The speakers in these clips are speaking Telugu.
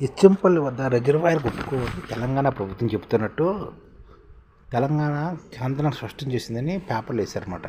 ఇచ్చంపల్లి వద్ద రిజర్వాయర్ కొట్టుకోవద్దు తెలంగాణ ప్రభుత్వం చెబుతున్నట్టు తెలంగాణ కేంద్రం స్పష్టం చేసిందని పేపర్లు వేశారన్నమాట.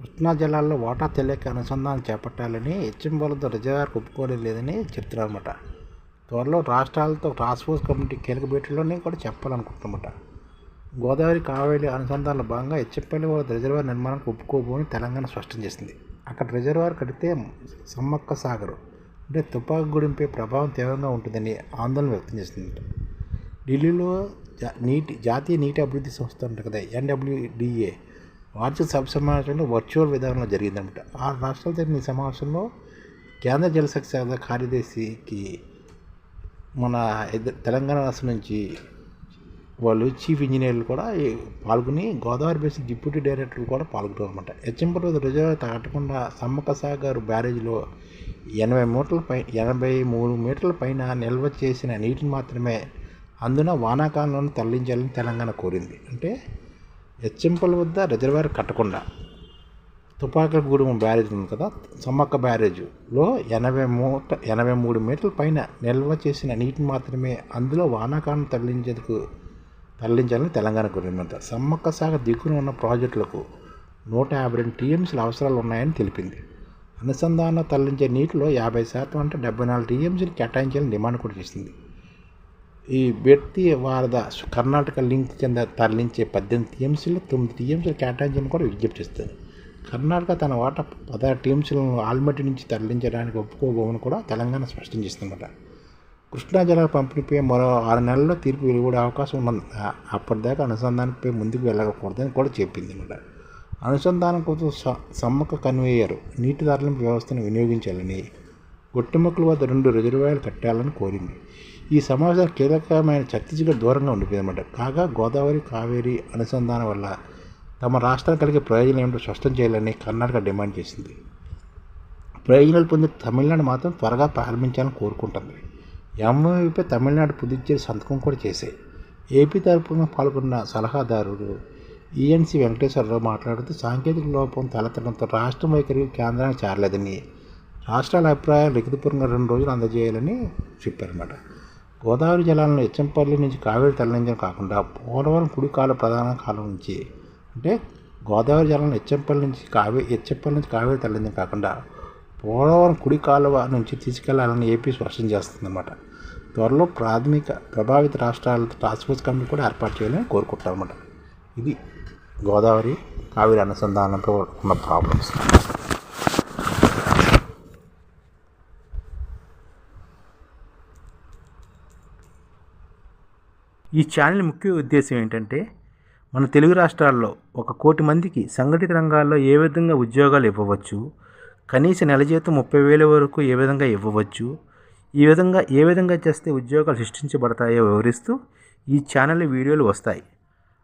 కృష్ణా జలాల్లో వాటా తెలియక అనుసంధానం చేపట్టాలని ఇచ్చంపల్లి వద్ద రిజర్వాయర్ ఒప్పుకోవడం లేదని చెప్తున్నారన్నమాట. త్వరలో రాష్ట్రాలతో టాస్క్ ఫోర్స్ కమిటీ కీలక భేటీలోనే కూడా చెప్పాలనుకుంటున్నమాట. గోదావరి కావేరి అనుసంధానంలో భాగంగా హెచ్ఎంపల్లి వద్ద రిజర్వాయర్ నిర్మాణానికి ఒప్పుకోబోని తెలంగాణ స్పష్టం చేసింది. అక్కడ రిజర్వాయర్ కడితే సమ్మక్క సాగరు. అంటే తుపాకు గుడింపై ప్రభావం తీవ్రంగా ఉంటుందని ఆందోళన వ్యక్తం చేస్తుంది ఢిల్లీలో జా- నీటి జాతీయ నీటి అభివృద్ధి సంస్థ ఉంటుంది కదా ఎన్డబ్ల్యూడిఏ వార్షిక సభ సమావేశంలో వర్చువల్ విధానంలో జరిగిందనమాట. ఆ రాష్ట్రాలు జరిగిన ఈ సమావేశంలో కేంద్ర జలశక్తి శాఖ కార్యదర్శికి మన తెలంగాణ రాష్ట్రం నుంచి వాళ్ళు చీఫ్ ఇంజనీర్లు కూడా పాల్గొని గోదావరి బేసిక్ డిప్యూటీ డైరెక్టర్లు కూడా పాల్గొన్నారు అనమాట హెచ్ఎంపల్లి రిజర్వ్ దాటకుండా సమ్మక్క సాగర్ బ్యారేజ్లో ఎనభై మూటల పై ఎనభై మూడు మీటర్ల పైన నిల్వ చేసిన నీటిని మాత్రమే అందున వానాకాలంలో తరలించాలని తెలంగాణ కోరింది. అంటే హెచ్ఎంపల్లి వద్ద రిజర్వాయర్ కట్టకుండా తుపాకులగూడెం బ్యారేజ్ ఉంది కదా సమ్మక్క బ్యారేజ్లో ఎనభై మూట ఎనభై మూడు మీటర్ల పైన నిల్వ చేసిన నీటిని మాత్రమే అందులో వానాకాలం తరలించేందుకు తరలించాలని తెలంగాణ కోరిందంట సమ్మక్క సాగర్ దిగున ఉన్న ప్రాజెక్టులకు నూట యాభై రెండు టీఎంసీల అవసరాలు ఉన్నాయని తెలిపింది. అనుసంధానం తరలించే నీటిలో యాభై శాతం అంటే డెబ్బై నాలుగు టీఎంసీని కేటాయించాలని డిమాండ్ కూడా చేసింది. ఈ వ్యక్తి వారద కర్ణాటక లింక్ కింద తరలించే పద్దెనిమిది టీఎంసీలు తొమ్మిది టీఎంసీలు కేటాయించని కూడా విజ్ఞప్తి చేస్తుంది. కర్ణాటక తన వాటా పదహారు టీఎంసీలను ఆల్మట్టి నుంచి తరలించడానికి ఒప్పుకోబోమని కూడా తెలంగాణ స్పష్టం చేస్తుందన్నమాట కృష్ణా జలాల పంపిణీపై మరో ఆరు నెలల్లో తీర్పు వెలువడే అవకాశం ఉన్నది అప్పటిదాకా అనుసంధానంపై ముందుకు వెళ్ళకూడదని కూడా చెప్పింది అనమాట అనుసంధానం కోసం స- సమ్మక్క కన్వేయర్ నీటి తరలింపు వ్యవస్థను వినియోగించాలని గొట్టెముక్కల వద్ద రెండు రిజర్వాయర్లు కట్టాలని కోరింది. ఈ సమావేశం కీలకమైన ఛత్తీస్గఢ్ దూరంగా ఉండిపోయిందన్నమాట కాగా గోదావరి కావేరి అనుసంధానం వల్ల తమ రాష్ట్రం కలిగే ప్రయోజనం ఏమిటో స్పష్టం చేయాలని కర్ణాటక డిమాండ్ చేసింది. ప్రయోజనాలు పొందిన తమిళనాడు మాత్రం త్వరగా ప్రారంభించాలని కోరుకుంటుంది. ఎంఓయూపై తమిళనాడు పుదుచ్చేరి సంతకం కూడా చేశాయి. ఏపీ తరపున పాల్గొన్న సలహాదారుడు ఈఎన్సీ వెంకటేశ్వరరావు మాట్లాడుతూ సాంకేతిక లోపం తలెత్తడంతో రాష్ట్రం వైఖరి కేంద్రానికి చేరలేదని రాష్ట్రాల అభిప్రాయాలు లిఖితపూర్వంగా రెండు రోజులు అందజేయాలని చెప్పారన్నమాట. గోదావరి జలాలను ఎచ్చంపల్లి నుంచి కావేరి తరలించడం కాకుండా పోలవరం కుడి కాల ప్రధాన కాలం నుంచి అంటే గోదావరి జలాలను ఎచ్చంపల్లి నుంచి కావే ఎచ్చంపల్లి నుంచి కావేరి తరలించడం కాకుండా పోలవరం కుడి కాలువ నుంచి తీసుకెళ్ళాలని ఏపీ స్పష్టం చేస్తుందన్నమాట. త్వరలో ప్రాథమిక ప్రభావిత రాష్ట్రాలతో టాస్క్ ఫోర్స్ కమిటీ కూడా ఏర్పాటు చేయాలని కోరుకుంటారన్నమాట ఇది గోదావరి కావేరి అనుసంధానంతో ఉన్న ప్రాబ్లమ్స్ ఈ ఛానల్ ముఖ్య ఉద్దేశం ఏంటంటే మన తెలుగు రాష్ట్రాల్లో ఒక కోటి మందికి సంఘటిత రంగాల్లో ఏ విధంగా ఉద్యోగాలు ఇవ్వవచ్చు కనీస నెల జీతం ముప్పై వేల వరకు ఏ విధంగా ఇవ్వవచ్చు ఈ విధంగా ఏ విధంగా చేస్తే ఉద్యోగాలు సృష్టించబడతాయో వివరిస్తూ ఈ ఛానల్ వీడియోలు వస్తాయి.